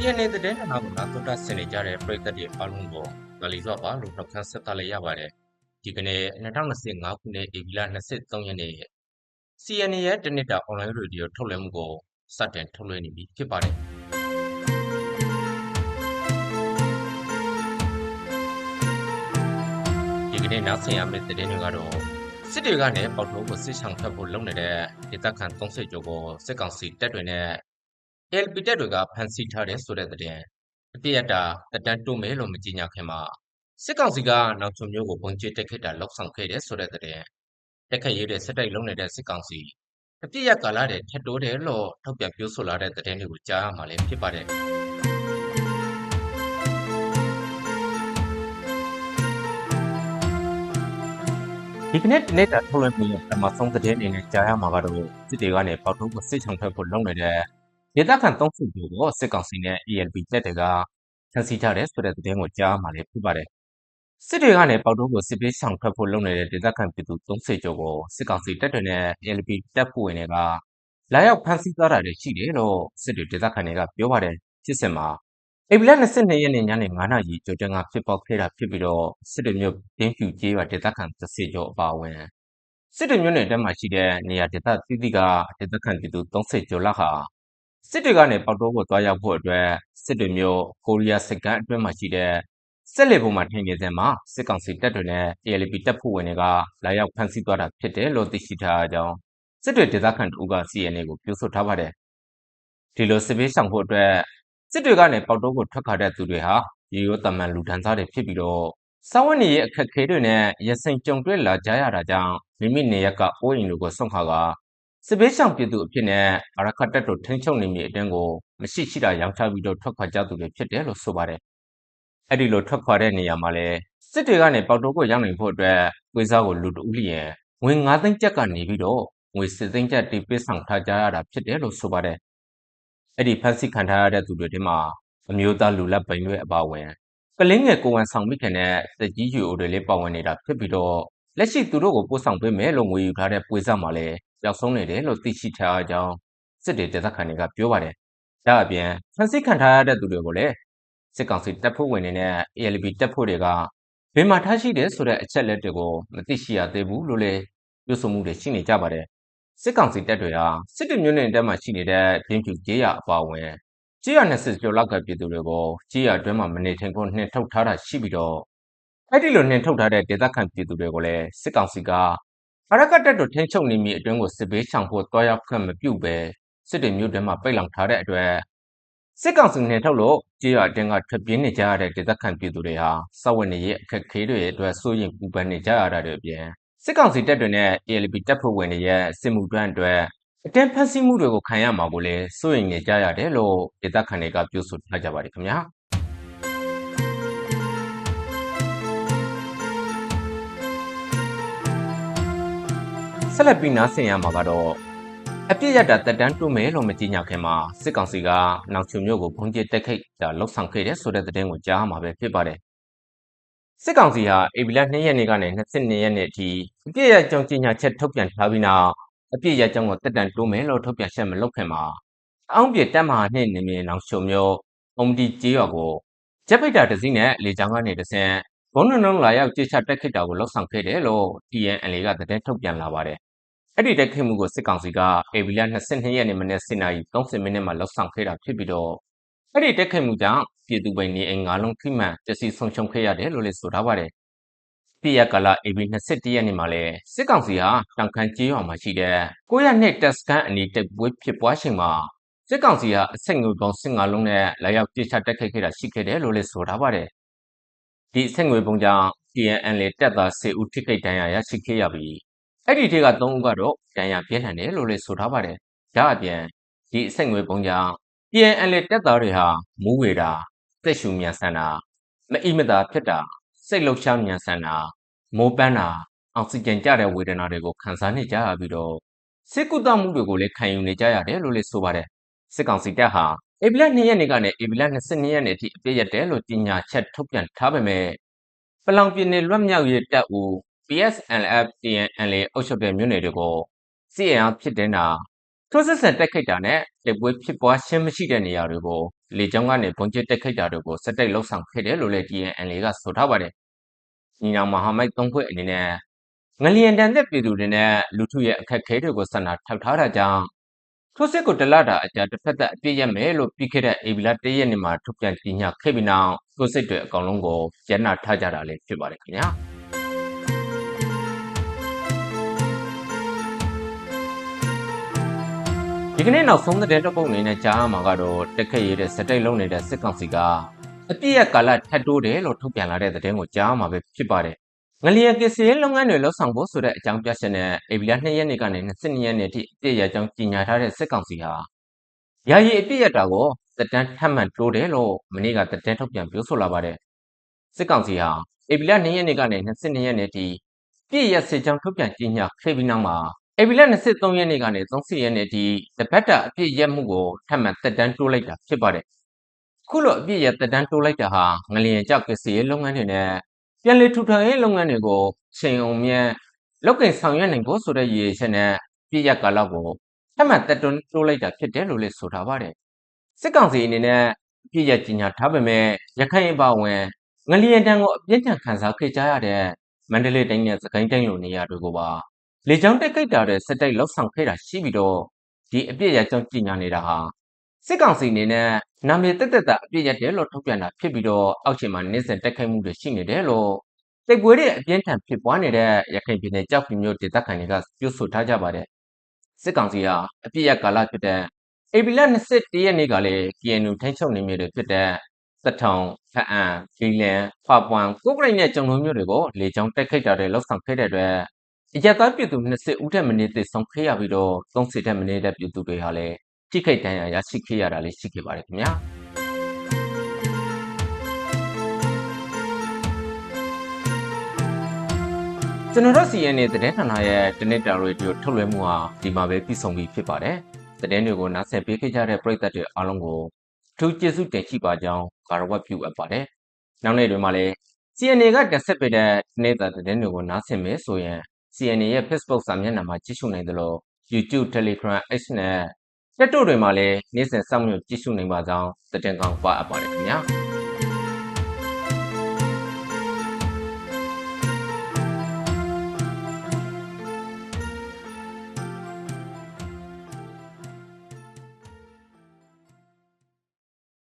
CNA သတင်းဌာနကနာတော်တာဆင်နေကြတဲ့ပရိသတ်တွေအားလုံးကိုဗလီစွာပါလို့နှုတ်ခမ်းဆက်သလိုက်ရပါတယ်ဒီကနေ့2025ခုနှစ်ဧပြီလ23ရက်နေ့ CNA ရဲ့တနစ်တာ online radio ထုတ်လွှင့်မှုကိုစတင်ထုတ်လွှင့်နေပြီဖြစ်ပါတယ်ဒီကနေ့နောက်ဆင်ရမယ့်သတင်းတွေကတော့စစ်တွေကနေပေါက်ထုံးကိုစစ်ဆောင်ဖက်ဖို့လုပ်နေတဲ့ဒေသခံ30ကျော်ကိုစစ်ကောင်စီတပ်တွေနဲ့ LP တက်တွေက ဖမ်းဆီးထားတယ်ဆိုတဲ့သတင်းအပြည့်အတာတက်တန်းတိုးမယ်လို့မကြေညာခင်မှာစစ်ကောင်စီကနောက်ချုံမျိုးကိုပုံကျစ်တက်ခဲ့တာလောက်ဆောင်ခဲ့တယ်ဆိုတဲ့သတင်းတက်ခတ်ရေးတဲ့စစ်တိုက်လုံးနေတဲ့စစ်ကောင်စီအပြည့်ရကာလတဲ့ထက်တိုးတယ်လို့ထုတ်ပြန်ပြောဆိုလာတဲ့သတင်းတွေကိုကြားရမှာလည်းဖြစ်ပါတယ်ဒီကနေ့ဒီနေ့တာထုတ်လွှင့်မှုရဲ့ပထမဆုံးသတင်းအနေနဲ့ကြားရမှာကတော့စစ်တွေကနေပေါထုံးကိုစစ်ချောင်ထွက်ဖို့လုပ်နေတဲ့ ဒေသခံ30ကျော်ကို စစ်ကောင်စီနဲ့ ELP တပ်တွေက ဖမ်းဆီးထားတယ်ဆိုတဲ့သတင်းကို ကြားမှာလည်း ဖြစ်ပါတယ် စစ်တွေကနေ ပေါထုံးကို စစ်ပေးဆောင်ထွက်ဖို့ လုပ်နေတဲ့ ဒေသခံပြည်သူ30ကျော်ကို စစ်ကောင်စီတပ်တွေနဲ့ ELP တပ်ဖွဲ့ဝင်တွေက လာရောက်ဖမ်းဆီးသွားတာတွေ ရှိတယ်လို့ စစ်တွေဒေသခံတွေက ပြောပါတယ် ဖြစ်စဉ်မှာ ဧပြီလ22ရက်နေ့ ညနေ9နာရီကျော်တန်းကဖြစ်ပေါ်ခဲ့တာဖြစ်ပြီးတော့စစ်တွေမြို့တင်းဖြူကျေးရွာ ဒေသခံ30ကျော် အပါအဝင် စစ်တွေမြို့နယ်အတွင်းမှာရှိတဲ့ နေရာဒေသသီးသီးက ဒေသခံပြည်သူ30ကျော်လောက်ဟာ စစ်တွေကနေပေါတိုးကိုတွားရောက်ဖို့အတွက်စစ်တွေမြို့ကိုရီးယားစစ်ကမ်းအတွင်းမှာရှိတဲ့စစ်လေပုံမှာထိုင်နေစဉ်မှာစစ်ကောင်စီတပ်တွေနဲ့ ALP တပ်ဖွဲ့ဝင်တွေကလာရောက်ဖမ်းဆီးသွားတာဖြစ်တယ်လို့သိရှိထားကြောင်းစစ်တွေဒေသခံတို့က CNA ကိုပြောဆိုထားပါတယ်ဒီလိုစစ်ပေးဆောင်ဖို့အတွက်စစ်တွေကနေပေါတိုးကိုထွက်ခါတဲ့သူတွေဟာရေရိုးတမန်လူဒန်းစားတွေဖြစ်ပြီးတော့စာဝတ်နေရေးအခက်အခဲတွေနဲ့ရစင်ကြုံတွေ့လာကြရတာကြောင့်မိမိနေရကအိုးအိမ်တွေကိုဆွန့်ခါက စစ်ပေးဆောင်ပြည်သူအဖြစ်နဲ့အရခတ်တက်တို့ထိန်းချုပ်နေမိအတွင်းကိုမရှိရှိတာရောင်းချပြီးတော့ထွက်ခွာကြသူတွေဖြစ်တယ်လို့ဆိုပါတယ်။အဲ့ဒီလိုထွက်ခွာတဲ့နေရာမှာလဲစစ်တွေကနေပေါတိုးကိုရောက်နိုင်ဖို့အတွက်ဝေစားကိုလူတဦးလျင်ငွေ9သိန်းကျပ်ကနေပြီးတော့ငွေ10သိန်းကျပ်တိပေးဆောင်ထားကြရတာဖြစ်တယ်လို့ဆိုပါတယ်။အဲ့ဒီဖန်ဆီးခံထားရတဲ့သူတွေထဲမှာအမျိုးသားလူလက်ပိန်တွေအပါအဝင်ကလင်းငယ်ကိုဝန်ဆောင်မိခင်နဲ့သက်ကြီးယူအိုတွေလည်းပါဝင်နေတာဖြစ်ပြီးတော့လက်ရှိသူတို့ကိုပို့ဆောင်ပေးမယ်လို့ငွေယူထားတဲ့ပွေစားမှာလည်း ပျောက်ဆုံးနေတယ်လို့သိရှိထားကြောင်းစစ်တေဒေသခံတွေကပြောပါတယ်။ဒါအပြင်ဖန်ဆီးခံထားရတဲ့သူတွေကိုလည်းစစ်ကောင်စီတပ်ဖွဲ့ဝင်တွေနဲ့ ALB တပ်ဖွဲ့တွေကဘယ်မှာထားရှိတယ်ဆိုတဲ့အချက်လက်တွေကိုမသိရှိရသေးဘူးလို့လည်းပြောဆိုမှုတွေရှိနေကြပါတယ်။စစ်ကောင်စီတပ်တွေဟာစစ်တပ်မျိုးနယ်တပ်မှရှိနေတဲ့ပြင်းဖြူကျေးရအပါအဝင်ကြေးရ20ကျော်လောက်ကပြည်သူတွေကိုကြေးရအတွင်းမှာမနေထိုင်ဖို့နှင်ထုတ်ထားတာရှိပြီးတော့အဲ့ဒီလိုနှင်ထုတ်ထားတဲ့ဒေသခံပြည်သူတွေကိုလည်းစစ်ကောင်စီက အရကတ်တပ်တို့ထိန်းချုပ်နေမိအတွင်းကိုစစ်ဘေးရှောင်ဖို့တွားရောက်ခွင့်မပြုဘဲစစ်တွေမျိုးတွင်မှာပိတ်လောင်ထားတဲ့အတွက်စစ်ကောင်စီနှင်ထုတ်လို့ကြေးရအတွင်းကထွက်ပြေးနေကြရတဲ့ဒေသခံပြည်သူတွေဟာစောက်ဝတ်နေရေးအခက်အခဲတွေအတွက်စိုးရိမ်ပူပန်နေကြရတာတွေအပြင်စစ်ကောင်စီတပ်တွေနဲ့ ALP တပ်ဖွဲ့ဝင်တွေရဲ့စစ်မှုတွန်းအတွက်အတင်းဖန်ဆီးမှုတွေကိုခံရမှာကိုလည်းစိုးရိမ်နေကြရတယ်လို့ဒေသခံတွေကပြောဆိုထားကြပါတယ်ခင်ဗျာ ဆက်လက်ပြီးနားဆင်ရမှာကတော့အပြစ်ရတာတက်တန်းတွမယ်လို့မကြေညာခင်မှာစစ်ကောင်စီကနောက်ချုံမျိုးကိုဘုံကျစ်တက်ခိတ်တာလှုပ်ဆောင်ခဲ့တဲ့ဆိုတဲ့သတင်းကိုကြားမှာပဲဖြစ်ပါတယ်စစ်ကောင်စီဟာအေဗီလာ2ရက်နေ့ကနေ22ရက်နေ့အထိအပြစ်ရကြောင်းကြေညာချက်ထုတ်ပြန်ထားပြီးနောက်အပြည့်ရကြောင်းကိုတက်တန်တိုးမယ်လို့ထုတ်ပြန်ချက်မလုပ်ခင်မှာအောင်းပြတက်မဟာနှင့်နေမြေနောင်ရှုံမျိုးအုံဒီကျေးရွာကိုဂျက်ပိတ်တာတစည်းနဲ့လေကြောင်းကနေတဆင့်ဘုံနုံနုံလာရောက်ကြေချတက်ခိတ်တာကိုလှုပ်ဆောင်ခဲ့တယ်လို့ TNL ကသတင်းထုတ်ပြန်လာပါတယ်။ အဲ့ဒီတက်ခိတ်မှုကိုစစ်ကောင်စီကအေဗီလာ22ရက်နေ့မနေ့7:30မိနစ်မှာလှုပ်ဆောင်ခဲ့တာဖြစ်ပြီးတော့အဲ့ဒီတက်ခိတ်မှုကြောင့်ပြည်သူပိုင်နေအိမ်၅လုံးထိမှန်ပျက်စီးဆုံးရှုံးခဲ့ရတယ်လို့လည်းဆိုထားပါတယ်ပြရကလာ AB 21ရက်နေ့မှာလဲစစ်ကောင်စီဟာတန်ခမ်းကျေးရွာမှာရှိတဲ့900နှစ်တက်စကန်အနီးတက်ပွဲဖြစ်ပွားချိန်မှာစစ်ကောင်စီဟာအဆက်ငွေပေါင်း15လုံးနဲ့လာရောက်ပြစ်ချတက်ခိုက်ခဲ့တာရှိခဲ့တယ်လို့လည်းဆိုထားပါတယ်။ဒီအဆက်ငွေပုံကြောင့် TNN လေတက်သား10ဦးထိခိုက်ဒဏ်ရာရရှိခဲ့ရပြီး အဲ့ဒီထဲက3ဦးကတော့ဒဏ်ရာပြင်းထန်တယ်လို့လည်းဆိုထားပါတယ်။ဒါအပြင်ဒီအဆက်ငွေပုံကြောင့် TNN လေတက်သားတွေဟာမူးဝေတာတက်ရှူမြန်ဆန်တာမအိမသာဖြစ်တာစိတ်လှုပ်ရှားမြန်ဆန်တာမိုးပန်းတာအောက်ဆီဂျင်ကျတဲ့ဝေဒနာတွေကိုခံစားနေကြရပြီးတော့စစ်ကုသမှုတွေကိုလည်းခံယူနေကြရတယ်လို့လည်းဆိုပါတယ်စစ်ကောင်စီတပ်ဟာဧပြီလ2ရက်နေ့ကနေဧပြီလ22ရက်နေ့အထိအပြည့်ရတဲ့လို့ကြေညာချက်ထုတ်ပြန်ထားပေမဲ့ပလောင်ပြည်နယ်လွတ်မြောက်ရေးတပ်ဦး PSLF TNL အုပ်ချုပ်တဲ့မြို့နယ်တွေကိုစစ်အင်အားဖြစ်တဲ့နာထိုးစစ်ဆန်တက်ခိတ်တာနဲ့တိုက်ပွဲဖြစ်ပွားခြင်းမရှိတဲ့နေရာတွေကိုလေကြောင်းကနေဘုံကျစ်တက်ခိတ်တာတွေကိုစက်တိုက်လှုပ်ဆောင်ခဲ့တယ်လို့လည်း TNL ကဆိုထားပါတယ်။ညီနောင်မဟာမိတ်သုံးဖွဲ့အနေနဲ့ငလျင်တန်တဲ့ပြည်သူတွေနဲ့လူထုရဲ့အခက်အခဲတွေကိုဆန္ဒထောက်ထားတာကြောင့်ထိုးစစ်ကိုတလတာအကြာတစ်ဖက်သက်အပြည့်ရမယ်လို့ပြီးခဲ့တဲ့ဧပြီလ၁ရက်နေ့မှာထုတ်ပြန်ကြေညာခဲ့ပြီးနောက်ကိုစစ်တွေအကောင်လုံးကိုကျန်းနာထားကြတာလည်းဖြစ်ပါတယ်ခင်ဗျာ။ ကနေ့နောက်ဆုံးတဲ့တပုတ်အနေနဲ့ကြားမှာကတော့တက်ခက်ရတဲ့စက်တိတ်လုံးနေတဲ့စစ်ကောင်စီကအပြည့်ရကာလထပ်တိုးတယ်လို့ထုတ်ပြန်လာတဲ့သတင်းကိုကြားမှာပဲဖြစ်ပါတယ်။ငလျင်ကစ္စရေးလုပ်ငန်းတွေလှုပ်ဆောင်ဖို့ဆိုတဲ့အကြောင်းပြချက်နဲ့အေဗီလာ2ရက်နေ့ကနေ22ရက်နေ့ထိအပြည့်ရကြောင်းကြီးညာထားတဲ့စစ်ကောင်စီဟာယာယီအပြည့်ရတာကိုတက်တန်းထပ်မံတိုးတယ်လို့မနေ့ကတက်တန်းထုတ်ပြန်ပြောဆိုလာပါတယ်။စစ်ကောင်စီဟာအေဗီလာ2ရက်နေ့ကနေ22ရက်နေ့ထိပြည့်ရစစ်ကြောင်းထုတ်ပြန်ကြီးညာခဲ့ပြီးနောက်မှာ ဧပြီလ23ရက်နေ့ကနေ30ရက်နေ့ထိတပတ်တာအပြည့်ရက်မှုကိုထပ်မံတက်တန်းတိုးလိုက်တာဖြစ်ပါတယ်။ခုလိုအပြည့်ရက်တက်တန်းတိုးလိုက်တာဟာငလျင်ကြောက်ကစီရေးလုပ်ငန်းတွေနဲ့ပြန်လည်ထူထောင်ရေးလုပ်ငန်းတွေကိုချိန်အောင်မြတ်လောက်ကင်ဆောင်ရွက်နိုင်ဖို့ဆိုတဲ့ရည်ရွယ်ချက်နဲ့ပြည့်ရက်ကာလကိုထပ်မံတက်တွန်းတိုးလိုက်တာဖြစ်တယ်လို့လည်းဆိုထားပါတယ်။စစ်ကောင်စီအနေနဲ့ပြည့်ရက်ကြီးညာထားပေမဲ့ရခိုင်အပါဝင်ငလျင်တန်းကိုအပြင်းထန်ခံစားခဲ့ကြရတဲ့မန္တလေးတိုင်းနဲ့စကိုင်းတိုင်းလိုနေရာတွေကိုပါ လေကြောင်းတက်ကိတ်တာတဲ့စက်တိုက်လောက်ဆောင်ခဲ့တာရှိပြီးတော့ဒီအပြည့်ရကြောင်းကြီးညာနေတာဟာစစ်ကောင်စီအနေနဲ့နာမည်တက်တက်တာအပြည့်ရတယ်လို့ထုတ်ပြန်တာဖြစ်ပြီးတော့အောက်ခြေမှာနေစဉ်တက်ခိုက်မှုတွေရှိနေတယ်လို့တိုက်ပွဲတွေအပြင်းထန်ဖြစ်ပွားနေတဲ့ရခိုင်ပြည်နယ်ကြောက်ဖြူမြို့ဒေသခံတွေကပြောဆိုထားကြပါတယ်စစ်ကောင်စီဟာအပြည့်ရကာလဖြစ်တဲ့ဧပြီလ21ရက်နေ့ကလည်း KNU ထိန်းချုပ်နေမြေတွေဖြစ်တဲ့စထုံဖအံဘီလန်ဖပွမ်ကိုကရိတ်နဲ့ကျုံလုံးမျိုးတွေကိုလေကြောင်းတိုက်ခိုက်တာတွေလှုပ်ဆောင်ခဲ့တဲ့အတွက် အရက်သားပြည်သူ20ဦးထက်မနည်းသေဆုံးခဲ့ရပြီးတော့30ထက်မနည်းတဲ့ပြည်သူတွေဟာလည်းထိခိုက်ဒဏ်ရာရရှိခဲ့ရတာလည်းရှိခဲ့ပါတယ်ခင်ဗျာကျွန်တော်တို့ CN ရဲ့သတင်းဌာနရဲ့တနစ်တာရေဒီယိုထုတ်လွှင့်မှုဟာဒီမှာပဲပြီးဆုံးပြီဖြစ်ပါတယ်သတင်းတွေကိုနားဆင်ပေးခဲ့ကြတဲ့ပရိသတ်တွေအားလုံးကိုထူးကျေးဇူးတင်ရှိပါကြောင်းကာရဝတ်ပြုအပ်ပါတယ်နောက်နေ့တွေမှာလည်း CN ကတက်ဆက်ပေးတဲ့နေ့တာသတင်းတွေကိုနားဆင်မယ်ဆိုရင် CNA ရဲ့ Facebook စာမျက်နှာမှာကြည့်ရှုနိုင်သလို YouTube, Telegram, X နဲ့ TikTok တွေမှာလည်းနေ့စဉ်စောင့်မျှော်ကြည့်ရှုနိုင်ပါကြောင်းတင်ကောင်းပါအပ်ပါတယ်ခင်ဗျာ။